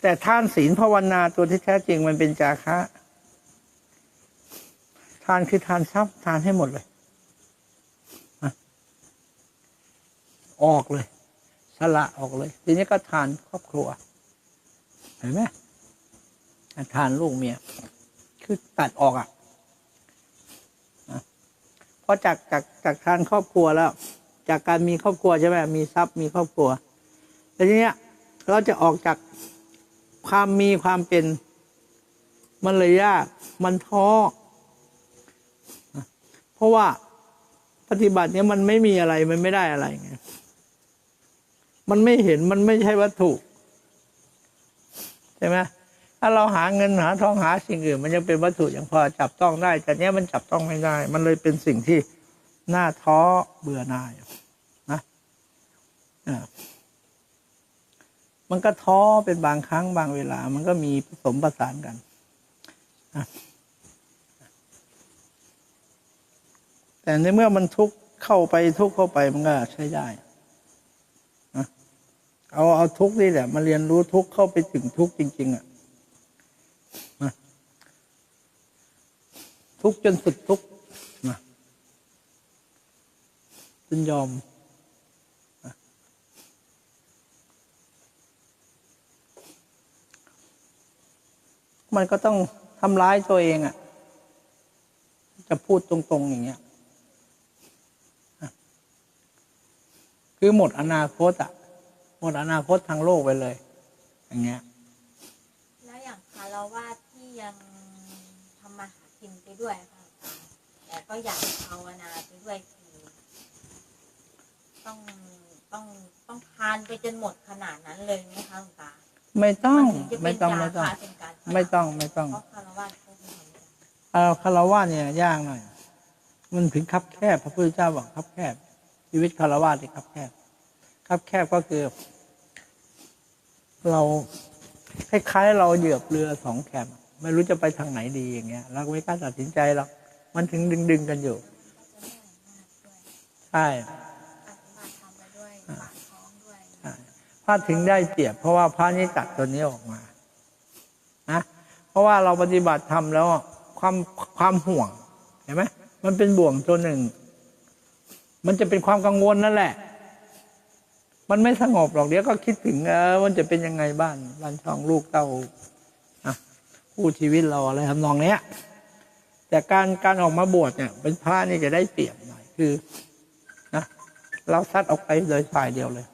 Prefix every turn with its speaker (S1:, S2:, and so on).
S1: แต่ทานศีลภาวนาตัวที่แท้จริงมันเป็นจาคะทานคือทานทรัพย์ทานให้หมดเลย ออกเลย สละออกเลย ทีนี้ก็ทานครอบครัว เห็นไหมทานลูกเมีย คือตัดออกอะอะเพราะจากจากจากทานครอบครัวแล้ว จากการมีครอบครัวใช่ไหมมีทรัพย์มีครอบครัวแต่ทีเนี้ย เราจะออกจาก ความมีความเป็น มันเลยยากมันท้อเพราะว่าปฏิบัติเนี้ยมันไม่มีอะไรมันไม่ได้อะไรไงมันไม่เห็นมันไม่ใช่วัตถุใช่ไหมถ้าเราหาเงินหาทองหาสิ่งอื่น มันยังเป็นวัตถุยังพอจับต้องได้ แต่เนี้ยมันจับต้องไม่ได้ มันเลยเป็นสิ่งที่น่าท้อเบื่อหน่ายนะอ่า มันก็ท้อเป็นบางครั้งบางเวลา มันก็มีผสมประสานกันแต่ในเมื่อมันทุกเข้าไปทุกเข้าไปมันก็ใช้ได้เอาเอาทุกนี่แหละ มาเรียนรู้ทุกเข้าไปถึงทุกจริง ๆ อะทุกจนสุดทุกจนยอม มันก็ต้องทำร้ายตัวเองอะ่ะ จะพูดตรงๆอย่างเงี้ยอะคือหมดอนาคตอะ่ะ หมดอนาคตทางโลกไปเลย อย่างเงี้ย
S2: แล้วอย่างคารวาสที่ยังทำมาหากินไปด้วยค่ะแต่ก็อยากภาวนาไปด้วยคือต้องต้องต้องทานไปจนหมดขนาดนั้นเลยไหมคะหลวงตา
S1: ไม่ต้อง
S2: นถึจะเป็
S1: ไม่
S2: น
S1: ต้อง
S2: ยา
S1: ไม่ต้อง
S2: ฆ่าเป็นการ
S1: ไม่ต้องไม่ต้อง
S2: เพราะคารวาสเขาไม่ทำกัน
S1: เอาคารวะเนี่ยยากหน่อย มันถึงคับแคบ พระพุทธเจ้าบอกคับแคบ ชีวิตคารวะที่คับแคบคับแคบก็คือ เราคล้ายๆเราเหยือบเรือสองแคมไม่รู้จะไปทางไหนดีอย่างเงี้ยเราก็ไม่กล้าตัดสินใจหรอกมันถึงดึงๆกันอยู่ใช่
S2: ปฏิบัติทำไปด้วยปากท้องด้วย
S1: ใช่พระถึงได้เปรียบเพราะว่าพระนี้ตัดตัวนี้ออกมานะ เพราะว่าเราปฏิบัติทำแล้วความความห่วงเห็นไหมมันเป็นบ่วงตัวหนึ่ง มันจะเป็นความกังวลนั่นแหละ มันไม่สงบหรอกเดี๋ยวก็คิดถึงเออมันจะเป็นยังไงบ้านบ้านช่องลูกเต้าอะคู่ชีวิตเราอะไรทำนองเนี้ยแต่การการออกมาบวชเนี่ย เป็นพระนี่จะได้เปรียบหน่อยคือนะเราซัดออกไปเลยฝ่ายเดียวเลย